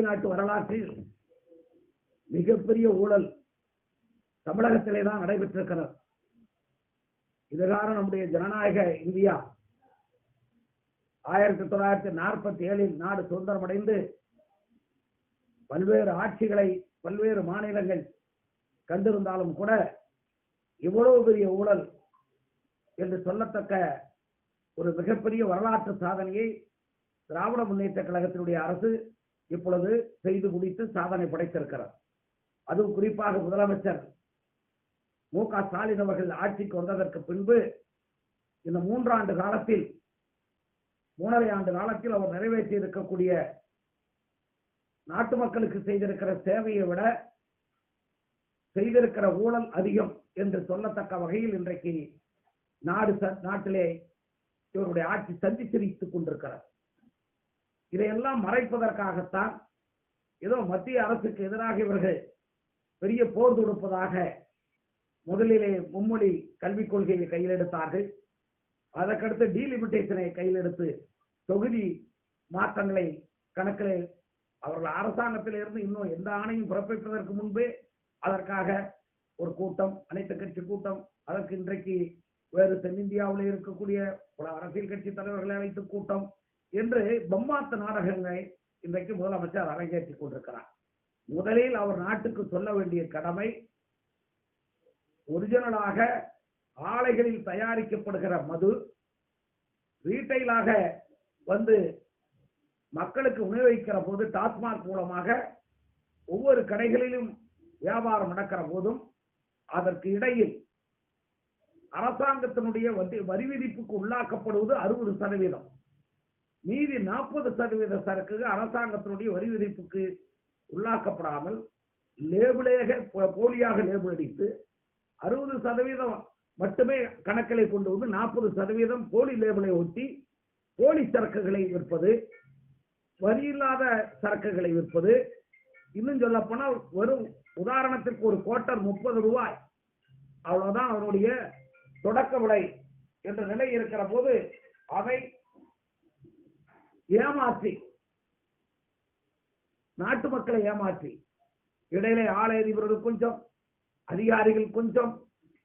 இந்திய நாட்டு வரலாற்றில் மிகப்பெரிய ஊழல் தமிழகத்திலே தான் நடைபெற்றிருக்கிறது. இதுகாரம் நம்முடைய ஜனநாயக இந்தியா. ஆயிரத்தி தொள்ளாயிரத்தி நாற்பத்தி ஏழில் நாடு சுதந்திரமடைந்து பல்வேறு ஆட்சிகளை பல்வேறு மாநிலங்கள் கண்டிருந்தாலும் கூட இவ்வளவு பெரிய ஊழல் என்று சொல்லத்தக்க ஒரு மிகப்பெரிய வரலாற்று சாதனையை திராவிட முன்னேற்ற கழகத்தினுடைய அரசு இப்பொழுது செய்து முடித்து சாதனை படைத்திருக்கிறார். அதுவும் குறிப்பாக முதலமைச்சர் மு க ஸ்டாலின் அவர்கள் ஆட்சிக்கு வந்ததற்கு பின்பு இந்த மூன்றாண்டு காலத்தில் மூணரை ஆண்டு காலத்தில் அவர் நிறைவேற்றி இருக்கக்கூடிய நாட்டு மக்களுக்கு செய்திருக்கிற சேவையை விட செய்திருக்கிற ஊழல் அதிகம் என்று சொல்லத்தக்க வகையில் இன்றைக்கு நாடு ச- நாட்டிலே இவருடைய ஆட்சி சந்திச்சிரித்துக் கொண்டிருக்கிறார் இதையெல்லாம் மறைப்பதற்காகத்தான் ஏதோ மத்திய அரசுக்கு எதிராக இவர்கள் பெரிய போர் தொடுப்பதாக முதலிலே மும்மொழி கல்விக் கொள்கையை கையில் எடுத்தார்கள். அதற்கடுத்து டீலிமிட்டேஷனை கையில் எடுத்து தொகுதி மாற்றங்களை கணக்கில் அவர்கள் அரசாங்கத்தில் இருந்து இன்னும் எந்த ஆணையும் பிறப்பிப்பதற்கு முன்பே அதற்காக ஒரு கூட்டம் அனைத்து கட்சி கூட்டம் அதற்கு இன்றைக்கு வேறு தென்னிந்தியாவில் இருக்கக்கூடிய பல அரசியல் கட்சி தலைவர்களை அழைத்து கூட்டம் என்று பம்மாத்து நாடகங்களை இன்றைக்கு முதலமைச்சர் அரங்கேற்றிக் கொண்டிருக்கிறார். முதலில் அவர் நாட்டுக்கு சொல்ல வேண்டிய கடமை ஒரிஜினலாக ஆலைகளில் தயாரிக்கப்படுகிற மது ரீட்டைலாக வந்து மக்களுக்கு உணவளிக்கிற போது டாஸ்மாக் மூலமாக ஒவ்வொரு கடைகளிலும் வியாபாரம் நடக்கிற போதும் அதற்கு இடையில் அரசாங்கத்தினுடைய வரி- வரி விதிப்புக்கு உள்ளாக்கப்படுவது அறுபது சதவீதம். மீதி நாற்பது சதவீத சரக்குகள் அரசாங்கத்தினுடைய வரி விதிப்புக்கு உள்ளாக்கப்படாமல் லேபிளேக போலியாக லேபிள் அடித்து அறுபது சதவீதம் மட்டுமே கணக்கிலே கொண்டு வந்து நாற்பது சதவீதம் போலி லேபிளை ஒட்டி போலி சரக்குகளை விற்பது வரி இல்லாத சரக்குகளை விற்பது. இன்னும் சொல்ல போனால் வெறும் உதாரணத்திற்கு ஒரு கோட்டர் முப்பது ரூபாய். அவ்வளவுதான் அவருடைய தொடக்க விலை என்ற நிலை இருக்கிற போது அதை ஏமாற்றி. நாட்டு மக்களை ஏமாற்றி. இடையிலே ஆளறிவர்கள் கொஞ்சம் அதிகாரிகள் கொஞ்சம்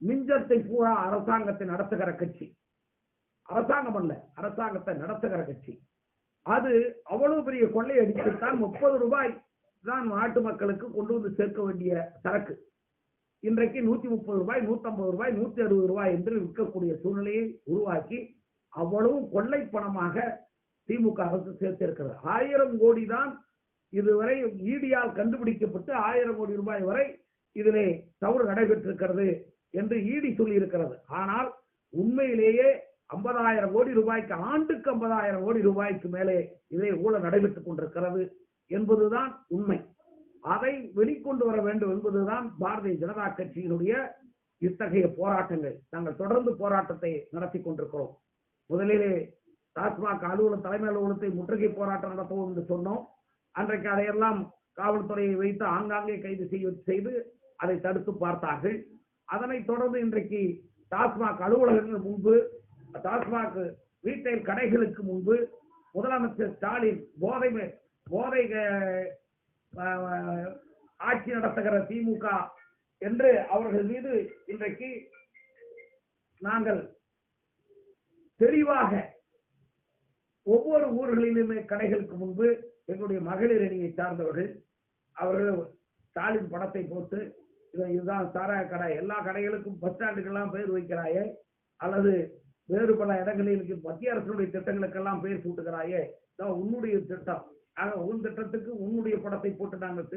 மிஞ்சத்தை பூரா அரசாங்கத்தை நடத்துகிற கட்சி. அரசாங்கம் அல்ல அரசாங்கத்தை நடத்துகிற கட்சி. அது அவ்வளவு பெரிய கொள்ளை அடித்துத்தான் முப்பது ரூபாய் தான் நாட்டு மக்களுக்கு கொண்டு வந்து சேர்க்க வேண்டிய சரக்கு. இன்றைக்கு நூத்தி முப்பது ரூபாய் நூத்தம்பது ரூபாய் நூத்தி அறுபது ரூபாய் என்று விற்கக்கூடிய சூழ்நிலையை உருவாக்கி அவ்வளவு கொள்ளை பணமாக திமுக அரசு சேர்த்திருக்கிறது. ஆயிரம் கோடி தான் இதுவரை ஈடியால் கண்டுபிடிக்கப்பட்டு ஆயிரம் கோடி ரூபாய் வரை இதிலே தவறு நடைபெற்றிருக்கிறது என்று ஈடி சொல்லியிருக்கிறது. ஆனால் உண்மையிலேயே ஐம்பதாயிரம் கோடி ரூபாய்க்கு ஆண்டுக்கு ஐம்பதாயிரம் கோடி ரூபாய்க்கு மேலே இதே ஊழல் நடைபெற்றுக் கொண்டிருக்கிறது என்பதுதான் உண்மை. அதை வெளிக்கொண்டு வர வேண்டும் என்பதுதான் பாரதிய ஜனதா கட்சியினுடைய இத்தகைய போராட்டங்கள். நாங்கள் தொடர்ந்து போராட்டத்தை நடத்தி கொண்டிருக்கிறோம். முதலிலே டாஸ்மாக் அலுவலக தலைமை அலுவலகத்தை முற்றுகை போராட்டம் நடத்தவும் என்று சொன்னோம். அன்றைக்கு அதையெல்லாம் காவல்துறையை வைத்து ஆங்காங்கே கைது செய்ய செய்து அதை தடுத்து பார்த்தார்கள். அதனைத் தொடர்ந்து இன்றைக்கு டாஸ்மாக் அலுவலகங்கள் முன்பு டாஸ்மாக் ரீட்டைல் கடைகளுக்கு முன்பு முதலமைச்சர் ஸ்டாலின் போதை போதை ஆட்சி நடத்துகிற திமுக என்று அவர்கள் மீது இன்றைக்கு நாங்கள் தெளிவாக ஒவ்வொரு ஊர்களிலுமே கடைகளுக்கு முன்பு எங்களுடைய மகளிர் அணியை சார்ந்தவர்கள் அவர்கள் ஸ்டாலின் படத்தை போட்டு இதுதான் சாராய கடை எல்லா கடைகளுக்கும் பஸ் ஸ்டாண்டுக்கெல்லாம் பெயர் வைக்கிறாயே அல்லது வேறு பல இடங்களில் மத்திய அரசுடைய திட்டங்களுக்கெல்லாம் பெயர் சூட்டுகிறாயே இதான் உன்னுடைய திட்டம். ஆக உன் திட்டத்துக்கு உன்னுடைய படத்தை போட்டு நாங்கள்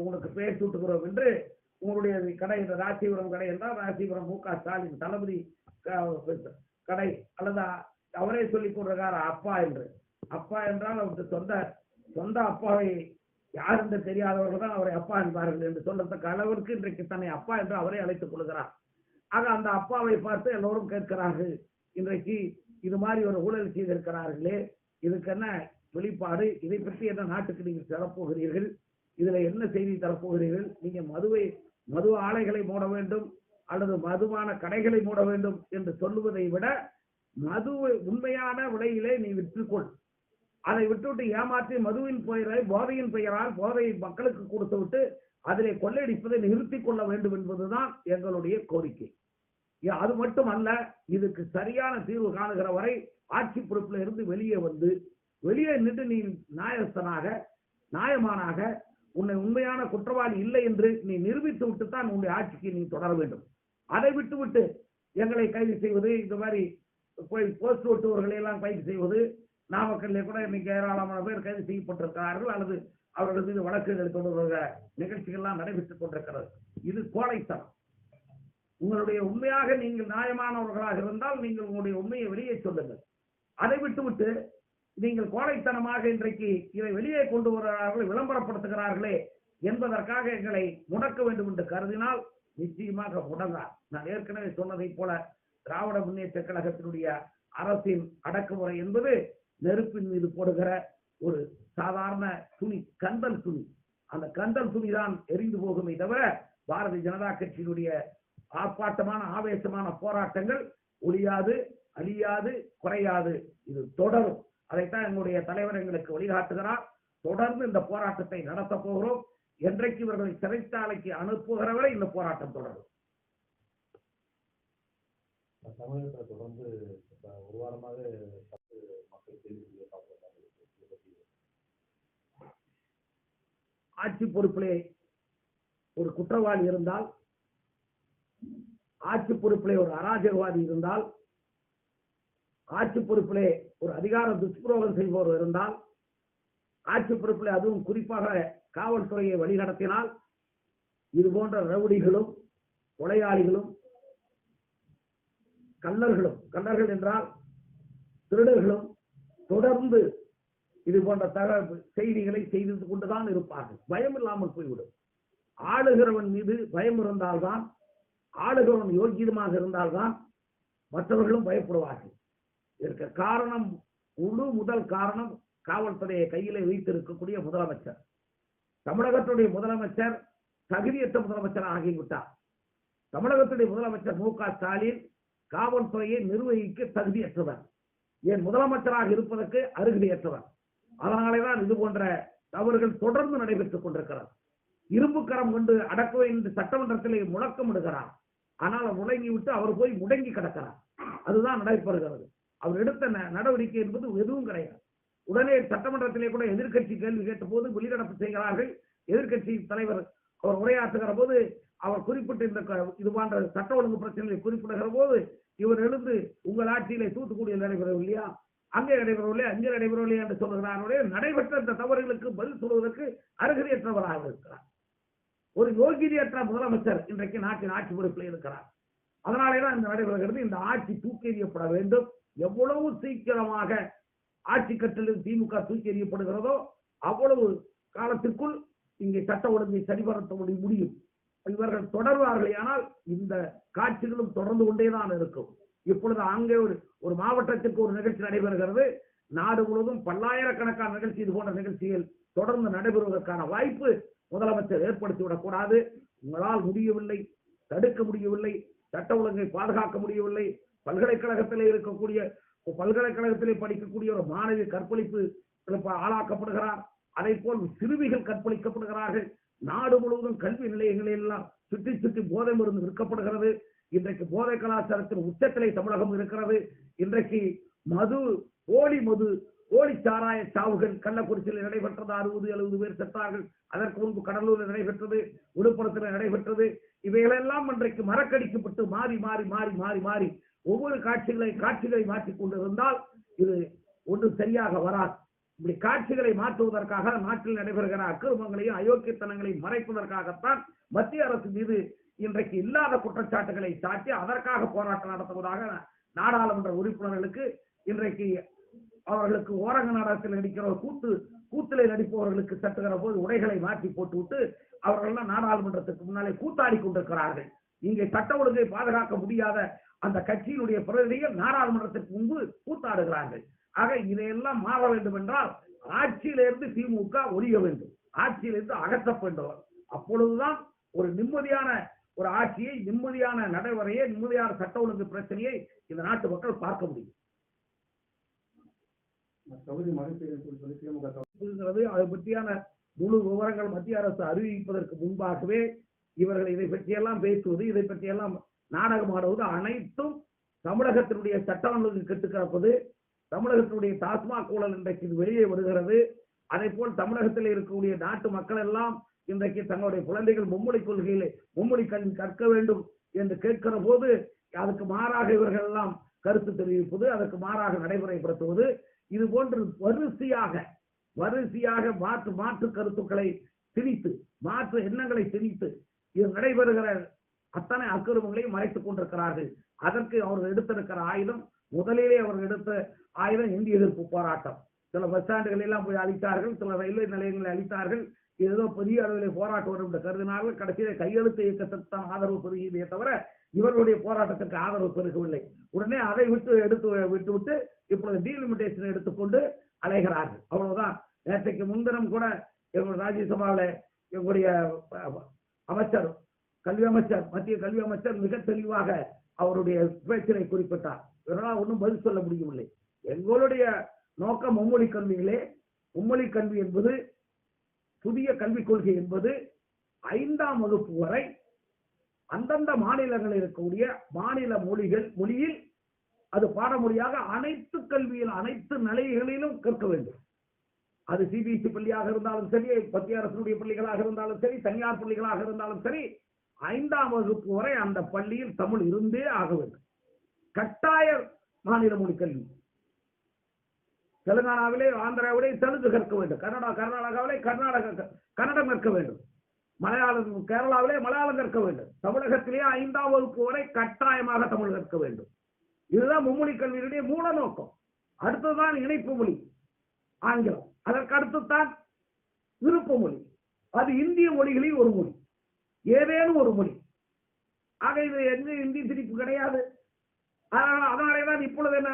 உனக்கு பெயர் சூட்டுகிறோம் என்று உங்களுடைய கடை இந்த ராசிபுரம் கடை என்றால் ராசிபுரம் மு க ஸ்டாலின் தளபதி க- கடை அல்லது அவரே சொல்லிக் கொண்டிருக்கார் அப்பா என்று. அப்பா என்றால் அவருக்கு சொந்த சொந்த அப்பாவை யார் என்று தெரியாதவர்கள் தான் அவரை அப்பா என்பார்கள் என்று சொல்லத்தக்க அளவிற்கு இன்றைக்கு தன்னை அப்பா என்று அவரே அழைத்துக் கொள்கிறார். ஆக அந்த அப்பாவை பார்த்து எல்லோரும் கேட்கிறார்கள் இன்றைக்கு இது மாதிரி ஒரு ஊழல் செய்திருக்கிறார்களே இதுக்கு என்ன வெளிப்பாடு? இதை பற்றி என்ன நாட்டுக்கு நீங்கள் தரப்போகிறீர்கள்? இதுல என்ன செய்தி தரப்போகிறீர்கள்? நீங்க மதுவை மது ஆலைகளை மூட வேண்டும் அல்லது மதுவான கடைகளை மூட வேண்டும் என்று சொல்லுவதை விட மது உண்மையான விலையிலே நீ விற்றுக்கொள். அதை விட்டுவிட்டு ஏமாற்றி மதுவின் பெயரை போதையின் பெயரால் போதையை மக்களுக்கு கொடுத்து விட்டு அதிலே கொள்ளையடிப்பதை நிறுத்திக் கொள்ள வேண்டும் என்பதுதான் எங்களுடைய கோரிக்கை. அது மட்டும் அல்ல இதுக்கு சரியான தீர்வு காணுகிற வரை ஆட்சி பொறுப்பில் இருந்து வெளியே வந்து வெளியே நின்று நீ நாயஸ்தனாக நியாயமானாக உன்னை உண்மையான குற்றவாளி இல்லை என்று நீ நிரூபித்து விட்டு தான் உன்னுடைய ஆட்சிக்கு நீ தொடர வேண்டும். அதை விட்டுவிட்டு எங்களை கைது செய்வது இந்த மாதிரி போய் போஸ்ட் ஓட்டுவர்களை எல்லாம் கைது செய்வது நாமக்கல்ல கூட இன்னைக்கு ஏராளமான பேர் கைது செய்யப்பட்டிருக்கிறார்கள் அல்லது அவர்கள் மீது வழக்குகள் தொடர்கிற நிகழ்ச்சிகள்லாம் நடைபெற்றுக் கொண்டிருக்கிறது. இது கோழைத்தனம். உங்களுடைய உண்மையாக நீங்கள் நியாயமானவர்களாக இருந்தால் நீங்கள் உங்களுடைய உண்மையை வெளியே சொல்லுங்கள். அதை விட்டுவிட்டு நீங்கள் கோழைத்தனமாக இன்றைக்கு இதை வெளியே கொண்டு வருகிறார்கள் விளம்பரப்படுத்துகிறார்களே என்பதற்காக எங்களை முடக்க வேண்டும் என்று கருதினால் நிச்சயமாக முடங்கார் நான் ஏற்கனவே சொன்னதைப் போல திராவிட முன்னேற்ற கழகத்தினுடைய அரசின் அடக்குமுறை என்பது நெருப்பின் மீது போடுகிற ஒரு சாதாரண துணி கந்தல் துணி. அந்த கந்தல் துணி தான் எரிந்து போகுமே தவிர பாரதிய ஜனதா கட்சியினுடைய ஆர்ப்பாட்டமான ஆவேசமான போராட்டங்கள் ஒழியாது அழியாது குறையாது. இது தொடரும். அதைத்தான் எங்களுடைய தலைவர் எங்களுக்கு வழிகாட்டுகிறார். தொடர்ந்து இந்த போராட்டத்தை நடத்த போகிறோம். என்றைக்கு இவர்களை சிறைச்சாலைக்கு அனுப்புகிறவரை இந்த போராட்டம் தொடரும். தமிழகத்துல தொடர்ந்து ஒரு வாரமாக பத்து மக்கள் கைது ஆட்சி பொறுப்பிலே ஒரு குற்றவாளி இருந்தால் ஆட்சி பொறுப்பிலே ஒரு அராஜகவாதி இருந்தால் ஆட்சி பொறுப்பிலே ஒரு அதிகார துஷ்பிரோகம் செய்பவர் இருந்தால் ஆட்சி பொறுப்பிலே அதுவும் குறிப்பாக காவல்துறையை வழிநடத்தினால் இது போன்ற ரவுடிகளும் கொலையாளிகளும் கல்லர்களும் கல்லர்கள் என்றால் திருடர்களும் தொடர்ந்து இது போன்ற தகவல் செய்திகளை செய்து கொண்டுதான் இருப்பார்கள். பயம் இல்லாமல் போய்விடும். ஆளுகிறவன் மீது பயம் இருந்தால்தான் ஆளுகிறவன் யோகியமாக இருந்தால்தான் மற்றவர்களும் பயப்படுவார்கள். இதற்கு காரணம் முழு முதல் காரணம் காவல்துறையை கையிலே வைத்திருக்கக்கூடிய முதலமைச்சர். தமிழகத்துடைய முதலமைச்சர் தகுதியற்ற முதலமைச்சர் ஆகிவிட்டார் தமிழகத்துடைய முதலமைச்சர் மு க ஸ்டாலின் காவல்துறையை நிர்வகிக்க தகுதியற்றவர். ஏன் முதலமைச்சராக இருப்பதற்கு அருகதையற்றவர் அதனாலேதான் இது போன்ற தவறுகள் தொடர்ந்து நடைபெற்றுக் கொண்டிருக்கிறார் இரும்பு கரம் கொண்டு அடக்குவை என்று சட்டமன்றத்திலே முழக்கமிடுகிறார். ஆனால் அவர் முடங்கி விட்டு அவர் போய் முடங்கி கிடக்கிறார். அதுதான் நடைபெறுகிறது. அவர் எடுத்த ந- நடவடிக்கை என்பது எதுவும் கிடையாது. உடனே சட்டமன்றத்திலே கூட எதிர்க்கட்சி கேள்வி கேட்டபோது வெளிநடப்பு செய்கிறார்கள். எதிர்க்கட்சி தலைவர் அவர் உரையாற்றுகிற போது அவர் குறிப்பிட்ட இந்த க- இது போன்ற சட்ட ஒழுங்கு பிரச்சனைகளை குறிப்பிடுகிற போது இவர் எழுந்து உங்கள் ஆட்சியிலே தூத்துக்குடியில் நடைபெறவில்லையா? அங்கே நடைபெறவில்லை அங்கே நடைபெறவில்லை என்று சொல்லுகிறாருடைய நடைபெற்ற இந்த தவறுகளுக்கு பதில் சொல்வதற்கு அருகதையற்றவராக இருக்கிறார். ஒரு யோகியற்ற முதலமைச்சர் இன்றைக்கு நாட்டின் ஆட்சி பொறுப்பில் இருக்கிறார். அதனாலே தான் இந்த நடைபெறுகிறது. இந்த ஆட்சி தூக்கி எறியப்பட வேண்டும். எவ்வளவு சீக்கிரமாக ஆட்சி கட்டிலில் திமுக தூக்கி எறியப்படுகிறதோ அவ்வளவு காலத்திற்குள் இங்கே சட்ட ஒழுங்கை சரிபடுத்த முடி- முடியும். இவர்கள் தொடர்வார்கள் ஆனால் இந்த காட்சிகளும் தொடர்ந்து கொண்டேதான் இருக்கும். இப்பொழுது அங்கே ஒரு ஒரு மாவட்டத்திற்கு ஒரு நிகழ்ச்சி நடைபெறுகிறது. நாடு முழுவதும் பல்லாயிரக்கணக்கான நிகழ்ச்சி இது போன்ற நிகழ்ச்சிகள் தொடர்ந்து நடைபெறுவதற்கான வாய்ப்பு முதலமைச்சர் ஏற்படுத்திவிடக் கூடாது. உங்களால் முடியவில்லை தடுக்க முடியவில்லை சட்ட ஒழுங்கை பாதுகாக்க முடியவில்லை. பல்கலைக்கழகத்திலே இருக்கக்கூடிய பல்கலைக்கழகத்திலே படிக்கக்கூடிய ஒரு மாணவி கற்பழிப்பு ஆளாக்கப்படுகிறார். அதை போல் சிறுமிகள் கற்பழிக்கப்படுகிறார்கள். நாடு முழுவதும் கல்வி நிலையங்களில் எல்லாம் சுற்றி சுற்றி போதை மருந்து விற்கப்படுகிறது. இன்றைக்கு போதை கலாச்சாரத்தின் உச்சத்திலே தமிழகம் இருக்கிறது. இன்றைக்கு மது போலி மது போலி சாராய சாவுகள் கள்ளக்குறிச்சியில் நடைபெற்றது. அறுபது எழுபது பேர் செத்தார்கள். அதற்கு முன்பு கடலூரில் நடைபெற்றது. விழுப்புரத்தில் நடைபெற்றது. இவைகளெல்லாம் இன்றைக்கு மரக்கடிக்கப்பட்டு மாறி மாறி மாறி மாறி மாறி ஒவ்வொரு காட்சிகளை காட்சிகளை மாற்றிக் கொண்டிருந்தால் இது ஒன்றும் சரியாக வராது. இப்படி காட்சிகளை மாற்றுவதற்காக நாட்டில் நடைபெறுகிற அக்கிரமங்களையும் அயோக்கியத்தனங்களையும் மறைப்பதற்காகத்தான் மத்திய அரசு மீது இன்றைக்கு இல்லாத குற்றச்சாட்டுகளை சாட்டி அதற்காக போராட்டம் நடத்துவதாக நாடாளுமன்ற உறுப்பினர்களுக்கு இன்றைக்கு அவர்களுக்கு ஓரங்க நாடகத்தில் நடிக்கிற கூத்து கூத்திலே நடிப்பவர்களுக்கு தட்டுகிற போது உடைகளை மாற்றி போட்டுவிட்டு அவர்கள் எல்லாம் நாடாளுமன்றத்துக்கு முன்னாலே கூத்தாடி கொண்டிருக்கிறார்கள். இங்கே சட்ட ஒழுங்கை பாதுகாக்க முடியாத அந்த கட்சியினுடைய பிரதிநிதிகள் நாடாளுமன்றத்திற்கு முன்பு கூத்தாடுகிறார்கள். ஆக இதையெல்லாம் மாற வேண்டும் என்றால் ஆட்சியிலிருந்து திமுக ஒழிய வேண்டும். ஆட்சியிலிருந்து அகற்ற வேண்டும் அப்பொழுதுதான் ஒரு நிம்மதியான ஒரு ஆட்சியை நிம்மதியான நடைமுறையை நிம்மதியான சட்ட ஒழுங்கு பிரச்சனையை இந்த நாட்டு மக்கள் பார்க்க முடியும். அதை பற்றியான முழு விவரங்கள் மத்திய அரசு அறிவிப்பதற்கு முன்பாகவே இவர்கள் இதை பற்றியெல்லாம் பேசுவது இதை பற்றியெல்லாம் நாடகம் ஆடுவது அனைத்தும் தமிழகத்தினுடைய சட்டம் ஒழுங்கு கெட்டு கிடப்பது. தமிழகத்தினுடைய டாஸ்மாக் ஊழல் இன்றைக்கு இது வெளியே வருகிறது. அதே போல் தமிழகத்தில் இருக்கக்கூடிய நாட்டு மக்கள் எல்லாம் இன்றைக்கு தங்களுடைய குழந்தைகள் மும்மொழி கொள்கையிலே மும்மொழி கல்வி கற்க வேண்டும் என்று கேட்கிற போது அதுக்கு மாறாக இவர்கள் எல்லாம் கருத்து தெரிவிப்பது அதற்கு மாறாக நடைமுறைப்படுத்துவது. இது போன்று வரிசையாக வரிசையாக மாற்று மாற்று கருத்துக்களை திணித்து மாற்று எண்ணங்களை திணித்து இது நடைபெறுகிற அத்தனை அக்கிரமங்களையும் மறைத்துக் கொண்டிருக்கிறார்கள். அதற்கு அவர்கள் எடுத்திருக்கிற ஆயுதம் முதலிலே அவர்கள் எடுத்த ஆயுதம் இந்திய எதிர்ப்பு போராட்டம். சில பஸ் ஸ்டாண்டுகள் எல்லாம் போய் அழித்தார்கள் சில ரயில்வே நிலையங்களை அழித்தார்கள். ஏதோ பெரிய அளவில் போராட்டம் வரும் என்று கருதினார்கள். கடைசியில கையெழுத்து இயக்கத்திற்கு தான் ஆதரவு பெருகியதே தவிர இவர்களுடைய போராட்டத்திற்கு ஆதரவு பெருகவில்லை. உடனே அதை விட்டு எடுத்து விட்டு விட்டு இப்பொழுது டீலிமிட்டேஷன் எடுத்துக்கொண்டு அலைகிறார்கள். அவ்வளவுதான். நேற்றைக்கு முன்தினம் கூட எங்களுடைய ராஜ்யசபாவில் எங்களுடைய அமைச்சர் கல்வி அமைச்சர் மத்திய கல்வி அமைச்சர் மிக தெளிவாக அவருடைய பேச்சினை குறிப்பிட்டார். இதனால் ஒன்றும் பதில் சொல்ல முடியவில்லை. எங்களுடைய நோக்கம் மும்மொழி கல்விகளே மும்மொழி கல்வி என்பது புதிய கல்விக் கொள்கை என்பது ஐந்தாம் வகுப்பு வரை அந்தந்த மாநிலங்களில் இருக்கக்கூடிய மாநில மொழிகள் மொழியில் அது பாடமொழியாக அனைத்து கல்வியில் அனைத்து நிலைகளிலும் கற்க வேண்டும். அது சிபிஎஸ்இ பள்ளியாக இருந்தாலும் சரி மத்திய அரசுடைய பள்ளிகளாக இருந்தாலும் சரி தனியார் பள்ளிகளாக இருந்தாலும் சரி ஐந்தாம் வகுப்பு வரை அந்த பள்ளியில் தமிழ் இருந்தே ஆக வேண்டும். கட்டாய மாநில மொழி கல்வி. தெலுங்கானாவிலே ஆந்திராவிலே தெலுங்கு கற்க வேண்டும். கன்னடா கர்நாடகாவிலே கர்நாடக கன்னடம் கற்க வேண்டும். மலையாளம் கேரளாவிலே மலையாளம் கற்க வேண்டும். தமிழகத்திலே ஐந்தாம் வகுப்பு வரை கட்டாயமாக தமிழ் கற்க வேண்டும். இதுதான் மும்மொழி கல்வியினுடைய மூல நோக்கம். அடுத்ததுதான் இணைப்பு மொழி ஆங்கிலம். அதற்கு அடுத்துத்தான் விருப்ப மொழி. அது இந்திய மொழிகளில் ஒரு மொழி. ஏதேனும் ஒரு மொழி. ஆக இது எந்த இந்தி திரிப்பு கிடையாது. அதனால அதனாலே தான் இப்பொழுது என்ன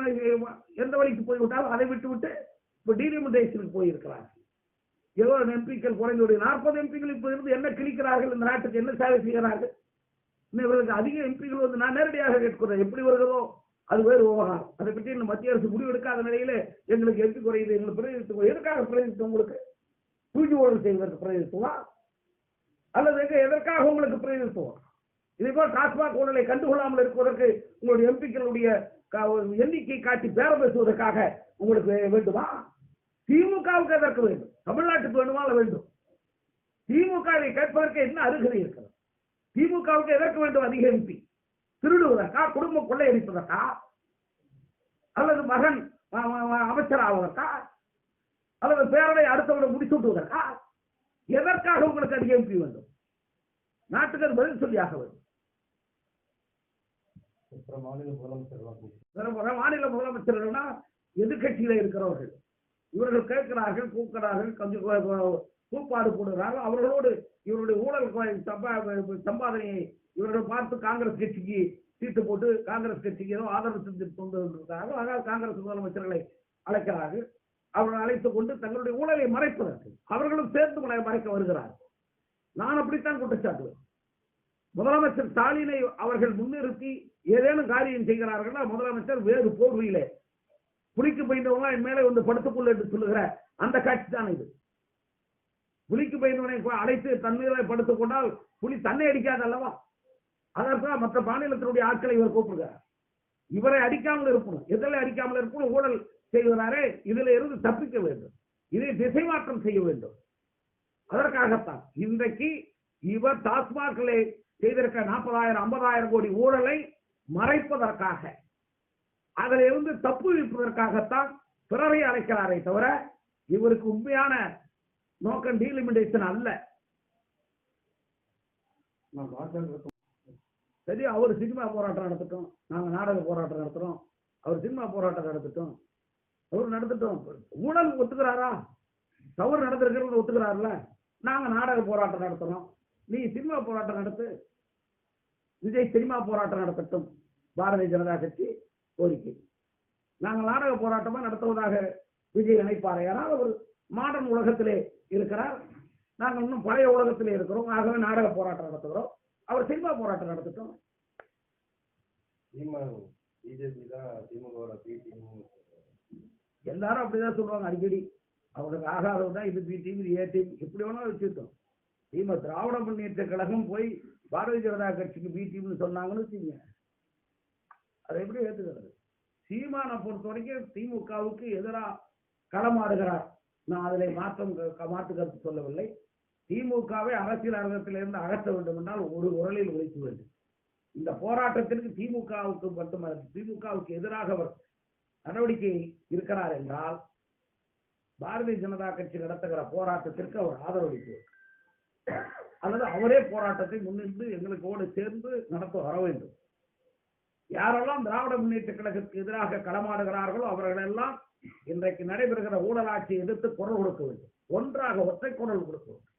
எந்த வழிக்கு போய்விட்டாலும் அதை விட்டு விட்டு இப்போ டீலிமிட்டேஷனுக்கு போயிருக்கிறார். ஏதோ எம்பிக்கள் குறைந்து விடு நாற்பது எம்பிக்கள் இப்போ இருந்து என்ன கிழிக்கிறார்கள்? இந்த நாட்டுக்கு என்ன சேவை செய்கிறார்கள்? இன்னும் இவர்களுக்கு அதிக எம்பிக்கள் வந்து நான் நேரடியாக கேட்கிறேன் எப்படி வருகிறதோ அது வேறு விவகாரம். அதை பற்றி இந்த மத்திய அரசு முடிவெடுக்காத நிலையில எங்களுக்கு எம்பி குறையுது எங்களுக்கு பிரதிநிதித்துவம் எதுக்காக பிரதிநிதித்துவம் உங்களுக்கு? தூக்கி ஊழல் செய்வதற்கு பிரதிநிதித்துவம்? அல்லது எதற்காக உங்களுக்கு பிரதிநிதித்துவம்? இதே போல் டாஸ்மாக் ஊழலை கண்டுகொள்ளாமல் இருப்பதற்கு உங்களுடைய எம்பிக்களுடைய எண்ணிக்கை காட்டி பேரம் பேசுவதற்காக உங்களுக்கு வே- வேண்டுமா? திமுகவுக்கு எதற்கு வேண்டும்? தமிழ்நாட்டுக்கு வேண்டுமா அல்ல வேண்டும்? திமுகவை கேட்பதற்கு என்ன அருகதை இருக்கிறது? திமுகவுக்கு எதற்கு வேண்டும் அதிக எம்பி திருடுவதற்கா? குடும்ப கொள்ளையடிப்பதற்கா அல்லது மகன் அ- அமைச்சர் ஆவதற்கா அல்லது பேரவை அடுத்தவரை முடிசூட்டுவதற்கா எதற்காக உங்களுக்கு அதிக எம்பி வேண்டும்? நாட்டுக்கு பதில் சொல்லியாக வேண்டும். மாநில முதலமைச்சர்லாம் மாநில முதலமைச்சர்கள்னா எதிர்கட்சியில இருக்கிறவர்கள். இவர்கள் கேட்கிறார்கள் கூக்கிறார்கள் கொஞ்சம் கூப்பாடு போடுகிறார்கள் அவர்களோடு இவருடைய ஊழல் சம்பா- சம்பாதனையை இவர்கள் பார்த்து காங்கிரஸ் கட்சிக்கு சீட்டு போட்டு காங்கிரஸ் கட்சிக்கு ஏதோ ஆதரவு செஞ்சு கொண்டு வந்திருக்கிறார்கள். அதனால் காங்கிரஸ் முதலமைச்சர்களை அழைக்கிறார்கள். அவர்கள் அழைத்துக் கொண்டு தங்களுடைய ஊழலை மறைப்பதற்கு அவர்களும் சேர்த்து மறைக்க வருகிறார்கள். நான் அப்படித்தான் குற்றச்சாட்டுவேன். முதலமைச்சர் ஸ்டாலினை அவர்கள் முன்னிறுத்தி ஏதேனும் காரியம் செய்கிறார்களா முதலமைச்சர் வேறு போர்வையிலே புலிக்கு பயந்தவங்க என் மேலே வந்து படுத்துக்கொள்ள என்று சொல்லுகிற அந்த காட்சி தான் இது. புலிக்கு பயந்தவனை அழைத்து தன் படுத்துக் கொண்டால் புலி தன்னை அடிக்காது அல்லவா? அதற்கு மற்ற மாநிலத்தினுடைய ஆட்களை இவர் கூப்பிடுகிறார். இவரை அடிக்காமல் இருக்கணும். எதில் அடிக்காமல் இருக்கணும். ஊழல் செய்கிறாரே இதுல இருந்து தப்பிக்க வேண்டும். இதை திசை மாற்றம் செய்ய வேண்டும். அதற்காகத்தான் இன்றைக்கு இவர் டாஸ்மாகிலே செய்திருக்க நாற்பதாயிரம் ஐம்பதாயிரம் கோடி ஊழலை மறைப்பதற்காக அதில் இருந்து தப்பு வைப்பதற்காகத்தான் பிறரை அழைக்கிறாரே தவிர இவருக்கு உண்மையான நோக்கம் டீலிமிட்டேஷன் அல்ல. சரி அவர் சினிமா போராட்டம் நடத்தட்டும். நாங்க நாடக போராட்டம் நடத்துறோம். அவர் சினிமா போராட்டம் நடத்தட்டும். அவர் நடத்தட்டும். ஊழல் ஒத்துக்கிறாரா? தவறு நடந்திருக்கிறது ஒத்துக்கிறாருல நாங்க நாடக போராட்டம் நடத்துறோம். நீ சினிமா போராட்டம் நடத்து. விஜய் சினிமா போராட்டம் நடத்தட்டும். பாரதிய ஜனதா கட்சி கோரிக்கை. நாங்கள் நாடக போராட்டமா நடத்துவதாக விஜய் நினைப்பார். ஆனால் அவர் மாடர்ன் உலகத்திலே இருக்கிறார். நாங்கள் இன்னும் பழைய உலகத்திலே இருக்கிறோம். ஆகவே நாடக போராட்டம் நடத்துகிறோம். அவர் சினிமா போராட்டம் நடத்தட்டும். திமுக பிஜேபி தான் டீம் எல்லாரும் அப்படிதான் சொல்லுவாங்க அடிக்கடி. அவனுக்கு ஆகாதவன் தான் இது பி டீம் இது ஏ டீம் எப்படி வேணாலும் வச்சுருக்கோம் திமுக திராவிட முன்னேற்ற கழகம் போய் பாரதிய ஜனதா கட்சிக்கு பி டீம்னு சொன்னாங்கன்னு வச்சுங்க அதை எப்படி ஏற்றுக்கிறது சீமானை பொறுத்த வரைக்கும் திமுகவுக்கு எதிராக களமாடுகிறார் நான் அதில் மாற்றம் க- மாற்று கருத்து சொல்லவில்லை. திமுகவை அரசியல் அரங்கத்திலிருந்து அகற்ற வேண்டும் என்றால் ஒரு குரலில் உழைத்து வேண்டும் இந்த போராட்டத்திற்கு திமுகவுக்கு மட்டுமல்ல திமுகவுக்கு எதிராக அவர் நடவடிக்கை இருக்கிறார் என்றால் பாரதிய ஜனதா கட்சி நடத்துகிற போராட்டத்திற்கு அவர் ஆதரவளிப்பார் அல்லது அவரே போராட்டத்தை முன்னின்று எங்களுக்கோடு சேர்ந்து நடத்த வர வேண்டும். யாரெல்லாம் திராவிட முன்னேற்ற கழகத்துக்கு எதிராக களமாடுகிறார்களோ அவர்களெல்லாம் இன்றைக்கு நடைபெறுகிற ஊழலாட்சியை எதிர்த்து குரல் கொடுக்க வேண்டும். ஒன்றாக ஒற்றை குரல் கொடுக்க வேண்டும்.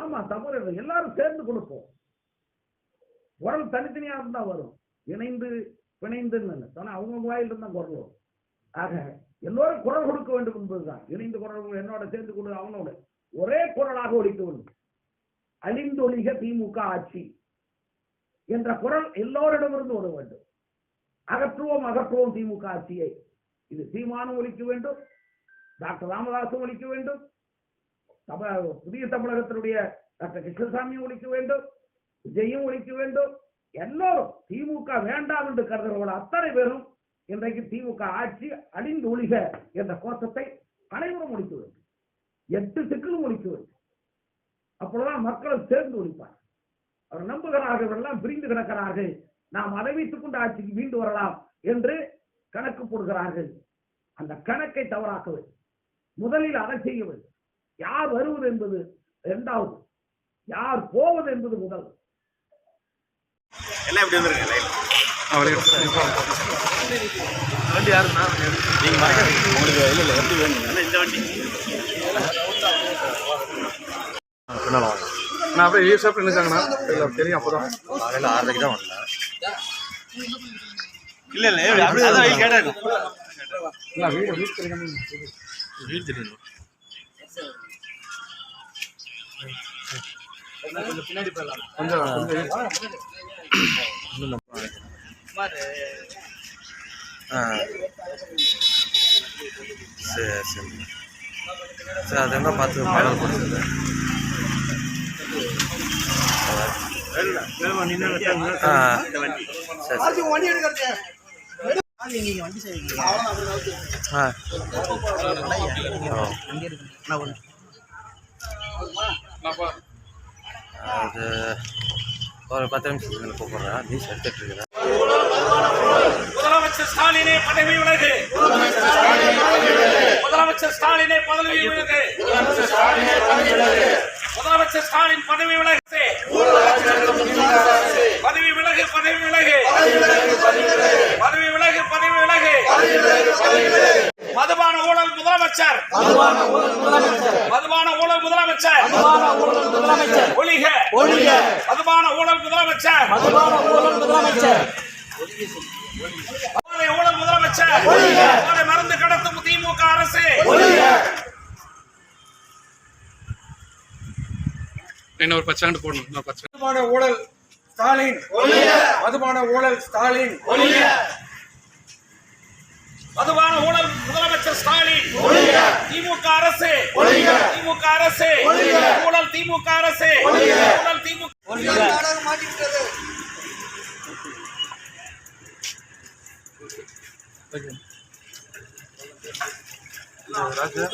ஆமா தவறு இல்லை. எல்லாரும் சேர்ந்து கொடுப்போம். குரல் தனித்தனியா இருந்தா வரும். இணைந்து பிணைந்து ஆனா அவங்கவுங்க வாயில இருந்தா குரல் வரும். ஆக எல்லோரும் குரல் கொடுக்க வேண்டும் என்பதுதான். இணைந்து குரல் என்னோட சேர்ந்து கொடு அவனோட. ஒரே குரலாக ஒழிக்க வேண்டும் அழிந்தொழிக திமுக ஆட்சி என்ற குரல் எல்லோரிடமிருந்து வர வேண்டும். அகற்றுவோம் அகற்றுவோம் திமுக ஆட்சியை. இது சீமானும் ஒழிக்க வேண்டும் டாக்டர் ராமதாசும் ஒழிக்க வேண்டும் தமிழ புதிய தமிழகத்தினுடைய டாக்டர் கிருஷ்ணசாமியும் ஒழிக்க வேண்டும் விஜயும் ஒழிக்க வேண்டும். எல்லோரும் திமுக வேண்டாம் என்று கருதுகிறவர்கள் அத்தனை பேரும் இன்றைக்கு திமுக ஆட்சி அழிந்து ஒழிக என்ற கோஷத்தை அனைவரும் ஒழித்து வேண்டும். எட்டு சிக்கலும் ஒழிக்க வேண்டும். அப்பொழுதுதான் மக்களும் சேர்ந்து ஒழிப்பார் அவர் நம்புகிறார்கள் எல்லாம் பிரிந்து கிடக்கிறார்கள். நாம் அதை வைத்துக் கொண்டு ஆட்சிக்கு மீண்டு வரலாம் என்று கணக்கு போடுகிறார்கள். அந்த கணக்கை தவறாக்க வேண்டும். முதலில் அதை வேண்டும். யார் வருவது என்பது இரண்டாவது. யார் போவது என்பது முதல். இப்படி வண்டி யாருண்ணா நீங்க மறக்காதீங்க உங்களுக்கு இல்ல இல்ல எப்படி வேணும். இல்ல இந்த வண்டி? பின்னால வாங்க நான் அப்படியே ஈ சாப்பிட்டு நினைச்சாங்கண்ணா இல்லை தெரியும் அப்போதான். காலையில ஆறரைக்கு தான் வந்தேன். இல்ல இல்ல அப்படி அதான் கேட்டாரு இல்லை வீடு வீடு தெரியாம வீடு தெரியும் கொஞ்சம் கொஞ்சம் ஆ. சரி சரி. சார் அது என்ன பார்த்து மழை கொடுத்தது அது ஒரு பத்து நிமிஷத்துக்கு கூப்பிடுறேன். நியூஸ் எடுத்துட்டு இருக்கிறேன் முதலமைச்சர் ஸ்டாலினே பதவி உலகு முதலமைச்சர் ஸ்டாலினே பதவி விலகு. முதலமைச்சர் ஸ்டாலின் பதவி விலகு. பதவி விலகு பதவி விலகு. பதவி விலகு பதவி விலகு. மதுபான ஊழல் முதலமைச்சர். மதுபான ஊழல் முதலமைச்சர். ஒளிக ஒளிக மதுபான ஊழல் முதலமைச்சர். மதுபான ஊழல் முதலமைச்சர். போதை மருந்து கடத்த என்ன ஒரு பத்து செகண்ட் போடணும்? பத்து ஊழல் ஸ்டாலின். மதுபான ஊழல் ஸ்டாலின். மதுபான ஊழல் முதலமைச்சர் ஸ்டாலின். திமுக அரசு. திமுக அரசு. ஊழல் திமுக அரசு. ஊழல் திமுக ராஜா